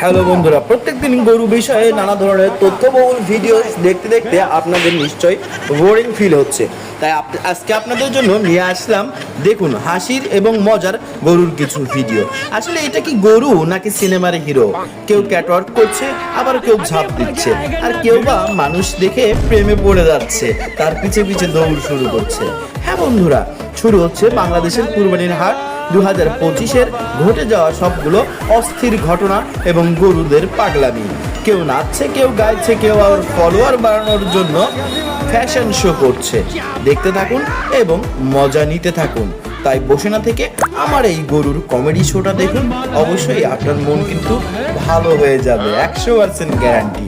Hello বন্ধুরা, প্রত্যেকদিন গরু বিষয়ে নানা ধরনের তথ্যবহুল ভিডিও দেখতে দেখতে আপনাদের নিশ্চয়ই বোরিং ফিল হচ্ছে। তাই আজকে আপনাদের জন্য নিয়ে আসলাম, দেখুন, হাসির এবং মজার গরুর কিছু ভিডিও আসলে এটা কি গরু নাকি সিনেমার হিরো কেউ ক্যাটওয়ার্ক করছে, আবার কেউ ঝাঁপ দিচ্ছে, আর কেউ বা মানুষ দেখে প্রেমে পড়ে যাচ্ছে, তার পিছে পিছে দৌড় শুরু করছে। হ্যাঁ বন্ধুরা, শুরু হচ্ছে বাংলাদেশের কুরবানির হাট দু হাজার পঁচিশের ঘটে যাওয়া সবগুলো অস্থির ঘটনা এবং গরুদের পাগলামি। কেউ নাচছে কেউ গাইছে কেউ আর ফলোয়ার বাড়ানোর জন্য ফ্যাশন শো করছে। দেখতে থাকুন এবং মজা নিতে থাকুন। তাই বসে না থেকে আমার এই গরুর কমেডি শোটা দেখুন। অবশ্যই আপনার মন কিন্তু ভালো হয়ে যাবে একশো পার্সেন্ট গ্যারান্টি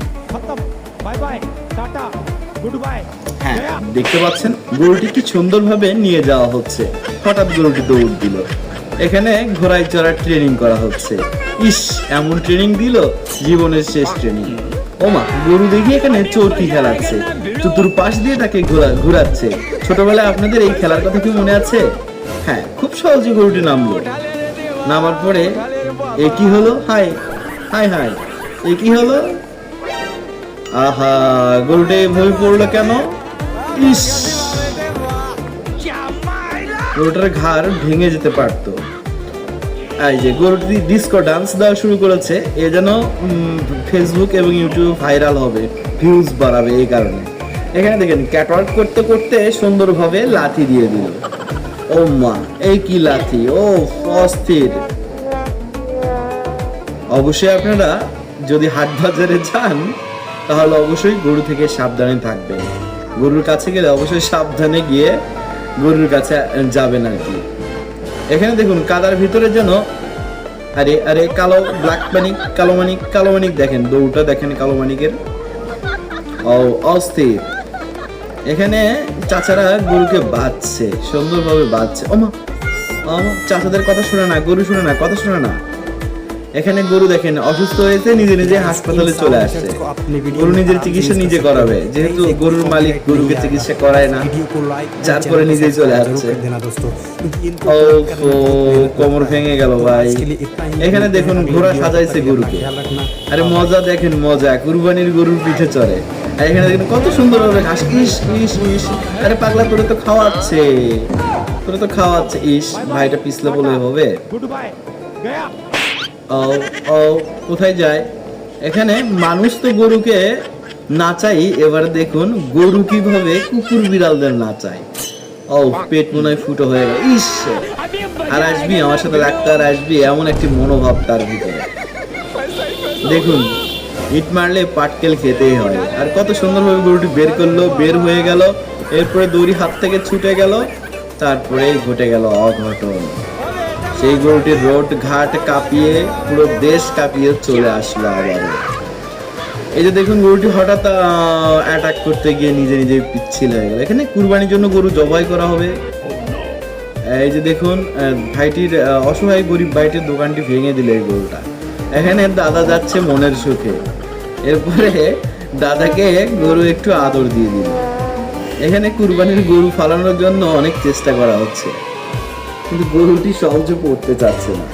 হ্যাঁ দেখতে পাচ্ছেন গরুটি কি সুন্দরভাবে নিয়ে যাওয়া হচ্ছে। হঠাৎ গরুটি দৌড় দিল। এখানে ঘোড়ায় চড়ার ট্রেনিং করা হচ্ছে। ইস, এমন ট্রেনিং দিল জীবনের শেষ ট্রেনিং ওমা, গরু দেখি এখানে চৌকি খেলাচ্ছে। চতুর পাশ দিয়ে তাকে ঘোরা, ঘুরাচ্ছে। ছোটবেলায় আপনাদের এই খেলার কথা কি মনে আছে? হ্যাঁ খুব সহজে গরুটি নামলো। নামার পরে এ কি হলো? High high high. এ কি হলো? আহা, গরুটা এভাবে পড়ল কেন? ইস। গরুটার ঘাড় ভেঙে যেতে পারতো। এই যে গরুটি ডিস্কো ডান্স দেওয়া শুরু করেছে, এ যেন ফেসবুক এবং ইউটিউব ভাইরাল হবে ভিউজ বাড়াবে এই কারণে। এখানে দেখেন ক্যাটওয়ার্ক করতে করতে সুন্দরভাবে লাথি দিয়ে দিল। ও মা, এই কি লাথি? ও, অস্থির। অবশ্যই আপনারা যদি হাট বাজারে যান, তাহলে অবশ্যই গরু থেকে সাবধানে থাকবেন। গরুর কাছে গেলে অবশ্যই সাবধানে গিয়ে গরুর কাছে যাবেন আর কি। এখানে দেখুন, কাদার ভিতরে যেন, আরে আরে, কালো ব্ল্যাক মানিক কালো মানিক কালো মানিক দেখেন, দৌড়টা দেখেন কালো মানিকের ও অস্থির। এখানে চাচারা গরুকে বাঁধছে, সুন্দরভাবে বাঁধছে। ওমা ও চাচাদের কথা শোনে না, গরু শোনে না, কথা শোনে না। এখানে গরু দেখেন অসুস্থ হয়েছে নিজে নিজে হাসপাতালে চলে আসছে। গরু নিজের চিকিৎসা নিজে করাবে যেহেতু গরুর মালিক গরুকে চিকিৎসা করায় না যার পরে নিজেই চলে আসছে। ও কোমর ভেঙে গেল ভাই। এখানে দেখুন ঘোড়া সাজাইছে গরুকে। আরে মজা দেখেন মজা কুরবানির গরুর পিঠে চড়ে। আর এখানে দেখেন কত সুন্দর হবে ঘাস ইস ইস ইস। আরে পাগলা তোরে তো খাওয়াচ্ছে। তোরে তো খাওয়াচ্ছে ইস ভাইটা পিছলে বলে হবে। Good bye Gaya. ও কোথায় যায়? এখানে মানুষ তো গরুকে নাচাই এবার দেখুন গরু কীভাবে কুকুর বিড়ালদের নাচায় ও পেট মনে হয় ফুটো হয়ে গেল। ইস! আর আসবি, আমার সাথে আর আসবি, এমন একটি মনোভাব তার ভিতরে। দেখুন, ইট মারলে পাটকেল খেতেই হয়। আর কত সুন্দরভাবে গরুটি বের করল, বের হয়ে গেল, এরপরে দড়ি হাত থেকে ছুটে গেল তারপরে ঘটে গেল অঘটন। সেই গরুটি রোড ঘাট কাঁপিয়ে পুরো দেশ কাঁপিয়ে চলে আসলো আবারও। এই যে দেখুন গরুটি হঠাৎ অ্যাটাক করতে গিয়ে নিজে নিজে পিচ্ছিল হয়ে গেল। এখানে কুরবানির জন্য গরু জবাই করা হবে। এই যে দেখুন ভাইটির অসহায় গরিব ভাইটির দোকানটি ভেঙে দিল এই গরুটা। এখানে দাদা যাচ্ছে মনের সুখে। এরপরে দাদাকে গরু একটু আদর দিয়ে দিল। এখানে কুরবানির গরু ফালানোর জন্য অনেক চেষ্টা করা হচ্ছে। কিন্তু গরুটি সহজে পড়তে চাচ্ছে না।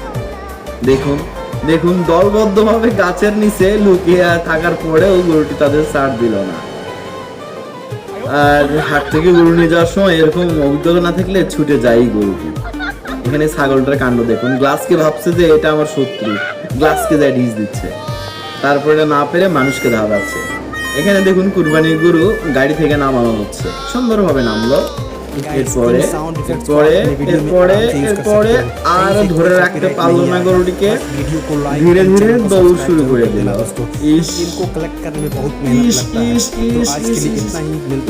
দেখুন দেখুন, দলবদ্ধভাবে গাছের নিচে লুকিয়ে থাকার পরেও গরুটি তাদের ছাড় দিল না। আর হাট থেকে গরু নিয়ে যাওয়ার সময় এরকম অভিজ্ঞতা না থাকলে ছুটে যাই গরুটি। এখানে ছাগলটার কাণ্ড দেখুন। গ্লাসকে ভাবছে যে এটা আমার শত্রু। গ্লাসকে যায় ডিস দিচ্ছে। তারপরে না পেরে মানুষকে ধাওয়াচ্ছে এখানে দেখুন, কুরবানির গরু গাড়ি থেকে নামানো হচ্ছে। সুন্দরভাবে নামলো। এরপরে এরপরে এরপরে এরপরে আর ধরে রাখতে পারল না গরুটিকে ধীরে ধীরে দৌড় শুরু করে দিল।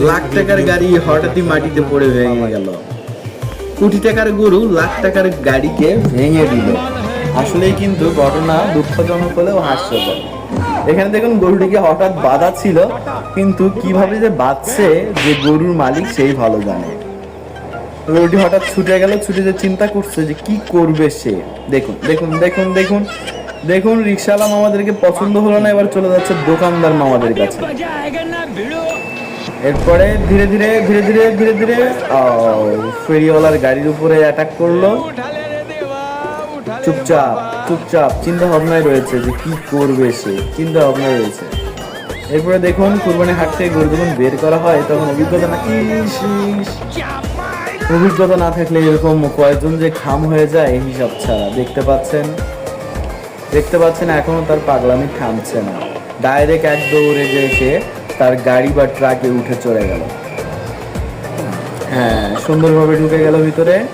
লাখ টাকার গাড়ি হঠাৎই মাটিতে পড়ে ভেঙে গেল। কোটি টাকার গরু লাখ টাকার গাড়িকে ভেঙে দিল। আসলেই কিন্তু ঘটনা দুঃখজনক হলেও হাস্যকর এখানে দেখুন গরুটিকে হঠাৎ বাধা ছিল কিন্তু কীভাবে যে বাঁধছে যে গরুর মালিক সেই ভালো জানে। গরুটি হঠাৎ ছুটে গেল, ছুটে যে চিন্তা করছে যে কি করবে সে? দেখুন দেখুন দেখুন দেখুন দেখুন রিক্সাওয়ালা মামাদেরকে পছন্দ হলো না, এবার চলে যাচ্ছে দোকানদার মামাদের কাছে। এরপরে ধীরে ধীরে ধীরে ধীরে ধীরে ধীরে ফেরিওয়ালার গাড়ির উপরে অ্যাটাক করল। চুপচাপ চুপচাপ, চিন্তা ভাবনায় রয়েছে যে কি করবে সে, চিন্তা ভাবনায় রয়েছে। এরপরে দেখুন, কুরবানি হাট থেকে গরু যখন বের করা হয়, তখন অভিজ্ঞতা না। অভিজ্ঞতা না থাকলে এরকম কয়েকজন যে খাম হয়ে যায়, এই হিসাব ছাড়া। দেখতে পাচ্ছেন? দেখতে পাচ্ছেন, এখনও তার পাগলামি থামছে না। ডাইরেক্ট এক দৌড়ে যে এসে তার গাড়ি বা ট্রাকে উঠে চলে গেল। হ্যাঁ সুন্দরভাবে ঢুকে গেল ভিতরে।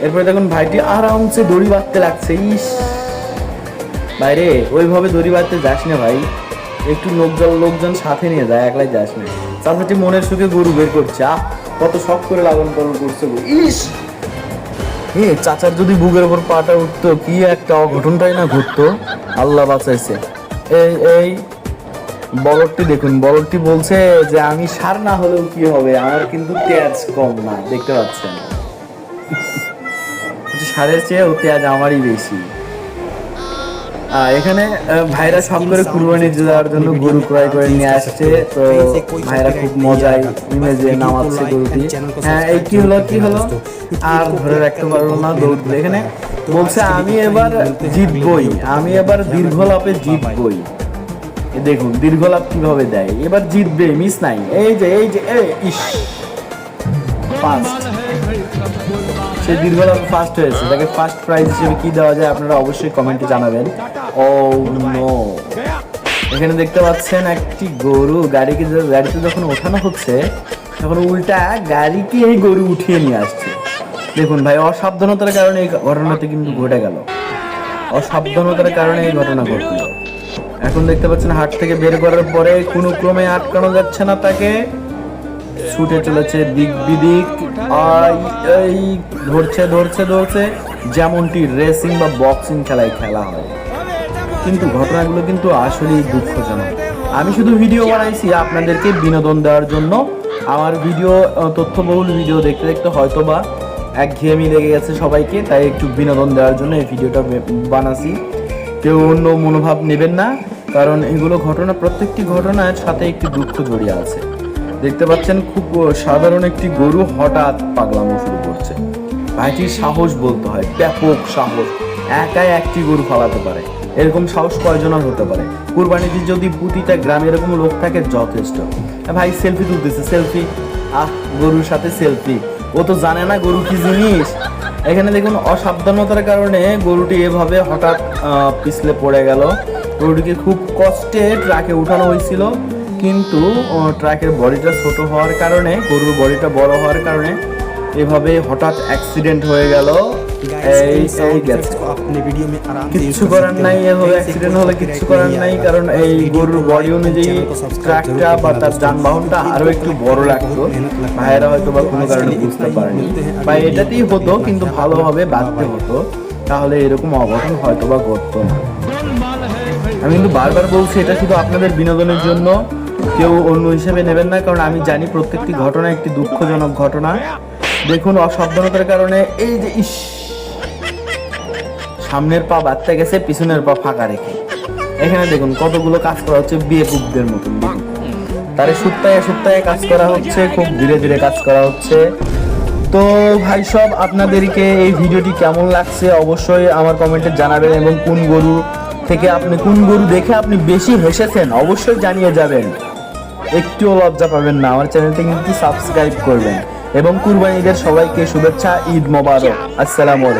এরপরে দেখুন, ভাইটি আরামসে দড়ি বাঁধতে লাগছে। ইস! বাইরে, ওইভাবে দড়ি বাঁধতে যাস না ভাই। একটু লোকজন লোকজন সাথে নিয়ে যায়, একলাই যাস না। চাচাটি মনের সুখে গরু বের করছে। আহ! কত শখ করে লালন পালন করছে ইস! এ চাচার যদি বুকের উপর পাটা উঠতো, কি একটা অঘটনটাই না ঘটতো? আল্লাহ বাঁচাইছে। এই এই বলরটি দেখুন বলরটি বলছে যে আমি সার না হলেও কি হবে? আমার কিন্তু তেজ কম না, দেখতে পাচ্ছেন? সারের চেয়েও তেজ আমারই বেশি। এখানে ভাইরা সব করে কুরবানি দেওয়ার জন্য গরু ক্রয় করে নিয়ে আসছে। তো ভাইরা খুব মজায় ইমেজে নামাচ্ছে গরুটি। হ্যাঁ এই কি হলো কি হলো? আর ধরে রাখতে পারল না দৌড়। এখানে বলছে, আমি এবার জিতবই। আমি এবার দীর্ঘ লাভে জিতবই দেখুন দীর্ঘ লাভ কীভাবে দেয়? এবার জিতবে, মিস নাই। এই যে এই যে, এই, ইস। ফার্স্ট সে দীর্ঘ লাভ ফার্স্ট হয়েছে। তাকে ফার্স্ট প্রাইজ হিসেবে কি দেওয়া যায় আপনারা অবশ্যই কমেন্টে জানাবেন। ও নো এখানে দেখতে পাচ্ছেন একটি গরু। গাড়িকে গাড়িতে যখন ওঠানো হচ্ছে, তখন উল্টা গাড়িকে এই গরু উঠিয়ে নিয়ে আসছে। দেখুন ভাই, অসাবধানতার কারণে এই ঘটনাটি কিন্তু ঘটে গেল। অসাবধানতার কারণে এই ঘটনা ঘটল। এখন দেখতে পাচ্ছেন হাট থেকে বের করার পরে কোনো ক্রমে আটকানো যাচ্ছে না তাকে। ছুটে চলেছে দিক বিদিক। এই, ধরছে ধরছে ধরছে। যেমনটি রেসিং বা বক্সিং খেলায় খেলা হয়। কিন্তু ঘটনাগুলো কিন্তু আসলেই দুঃখজনক। আমি শুধু ভিডিও বানাইছি আপনাদেরকে বিনোদন দেওয়ার জন্য। আমার ভিডিও তথ্যবহুল ভিডিও দেখতে দেখতে হয়তো বা এক একঘেয়েমি লেগে গেছে সবাইকে, তাই একটু বিনোদন দেওয়ার জন্য এই ভিডিওটা বে- বানাছি। কেউ অন্য মনোভাব নেবেন না, কারণ এগুলো ঘটনা, প্রত্যেকটি ঘটনার সাথে একটি দুঃখ জড়িয়ে আছে। দেখতে পাচ্ছেন খুব সাধারণ একটি গরু হঠাৎ পাগলামো শুরু করছে। ভাইটির সাহস বলতে হয়, ব্যাপক সাহস। একাই একটি গরু ফালাতে পারে। এরকম সাহস কয়জনের হতে পারে? কুরবানিতে যদি প্রতিটা গ্রামে এরকম লোক থাকে, যথেষ্ট। ভাই সেলফি তুলতেছে সেলফি আহ, গরুর সাথে সেলফি ও তো জানে না গরু কি জিনিস। এখানে দেখুন, অসাবধানতার কারণে গরুটি এভাবে হঠাৎ পিছলে পড়ে গেল। গরুটিকে খুব কষ্টে ট্রাকে উঠানো হয়েছিল। কিন্তু ট্রাকের বডিটা ছোট হওয়ার কারণে গরুর বডিটা বড় হওয়ার কারণে এভাবে হঠাৎ অ্যাক্সিডেন্ট হয়ে গেল। এই এই গেছে। কিচ্ছু করার নাই এভাবে অ্যাক্সিডেন্ট হলে কিচ্ছু করার নাই কারণ এই গরুর বডি অনুযায়ী ট্রাকটা বা তার যানবাহনটা আরও একটু বড় লাগতো। ভাইয়েরা হয়তো বা কোনো কারণে বুঝতে পারেনি। বা এটাতেই হতো কিন্তু ভালোভাবে বাঁধতে হতো। তাহলে এরকম অঘটন হয়তো বা ঘটতো। না আমি কিন্তু বারবার বলছি এটা শুধু আপনাদের বিনোদনের জন্য। কেউ অন্য হিসেবে নেবেন না, কারণ আমি জানি প্রত্যেকটি ঘটনা একটি দুঃখজনক ঘটনা। দেখুন অসাবধানতার কারণে এই যে ইস, সামনের পা বাচ্চা গেছে, পিছনের পা ফাঁকা রেখে। এখানে দেখুন কতগুলো কাজ করা হচ্ছে, বিয়ে কুকদের মতন। তারে সপ্তাহে সপ্তাহে কাজ করা হচ্ছে, খুব ধীরে ধীরে কাজ করা হচ্ছে। তো ভাই সব, আপনাদেরকে এই ভিডিওটি কেমন লাগছে অবশ্যই আমার কমেন্টে জানাবেন, এবং কোন গরু থেকে আপনি, কোন গরু দেখে আপনি বেশি হেসেছেন, অবশ্যই জানিয়ে যাবেন। একটুও লজ্জা পাবেন না। আমার চ্যানেলটি কিন্তু সাবস্ক্রাইব করবেন। এবং কুরবানিদের সবাইকে শুভেচ্ছা ঈদ মোবারক। আসসালামু আলাইকুম।